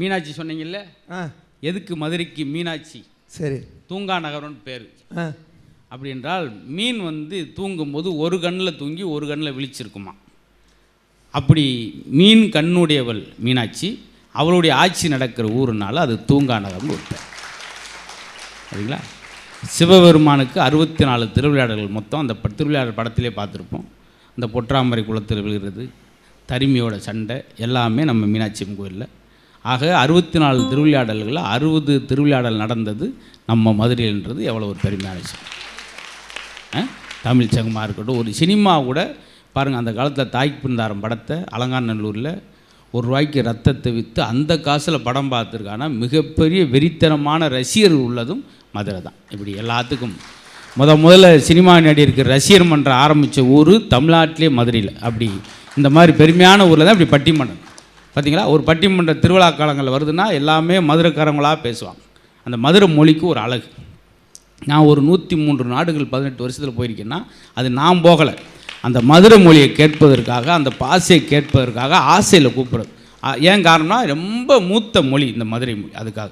மீனாட்சி சொன்னீங்கல்ல? எதுக்கு மதுரைக்கு மீனாட்சி? சரி. தூங்கா நகரம்னு பேர். அப்படி என்றால் மீன் வந்து தூங்கும்போது ஒரு கண்ணில் தூங்கி ஒரு கண்ணில் விழிச்சிருக்குமா? அப்படி மீன் கண்ணுடையவள் மீனாட்சி அவளுடைய ஆட்சி நடக்கிற ஊருனால அது தூங்கா நகரம்னு ஒரு பேர். சரிங்களா? சிவபெருமானுக்கு அறுபத்தி நாலு திருவிளையாடல்கள் மொத்தம். அந்த திருவிளையாடல் படத்திலே பார்த்துருப்போம். இந்த பொற்றாமரை குளத்தில் விழுகிறது தரிமையோட சண்டை எல்லாமே நம்ம மீனாட்சி கோயிலில். ஆக அறுபத்தி நாலு திருவிளையாடல்களில் அறுபது திருவிளையாடல் நடந்தது நம்ம மதுரையில்ன்றது எவ்வளோ ஒரு பெருமையான விஷயம். தமிழ் சங்கமாக இருக்கட்டும் ஒரு சினிமா கூட பாருங்கள் அந்த காலத்தில் தாய்க்கு பிந்தாரம் படத்தை அலங்காநல்லூரில் ஒரு ரூபாய்க்கு ரத்தத்தை விற்று அந்த காசில் படம் பார்த்துருக்கானா மிகப்பெரிய வெறித்தனமான ரசிகர் உள்ளதும் மதுரை தான். இப்படி எல்லாத்துக்கும் முத முதல்ல சினிமா நடிகருக்கு ரசிகர் மன்றம் ஆரம்பித்த ஊர் தமிழ்நாட்டிலே மதுரையில். அப்படி இந்த மாதிரி பெருமையான ஊரில் தான் இப்படி பட்டிமன்றம். பார்த்தீங்களா ஒரு பட்டிமன்ற திருவிழா காலங்களில் வருதுன்னா எல்லாமே மதுரைக்காரங்களாக பேசுவாங்க. அந்த மதுரை மொழிக்கு ஒரு அழகு. நான் ஒரு நூற்றி மூன்று நாடுகள் பதினெட்டு வருஷத்தில் போயிருக்கேன்னா அது நான் போகலை. அந்த மதுரை மொழியை கேட்பதற்காக அந்த பாசையை கேட்பதற்காக ஆசையில் கூப்பிட்றது. ஏன் காரணம்னா ரொம்ப மூத்த மொழி இந்த மதுரை மொழி அதுக்காக.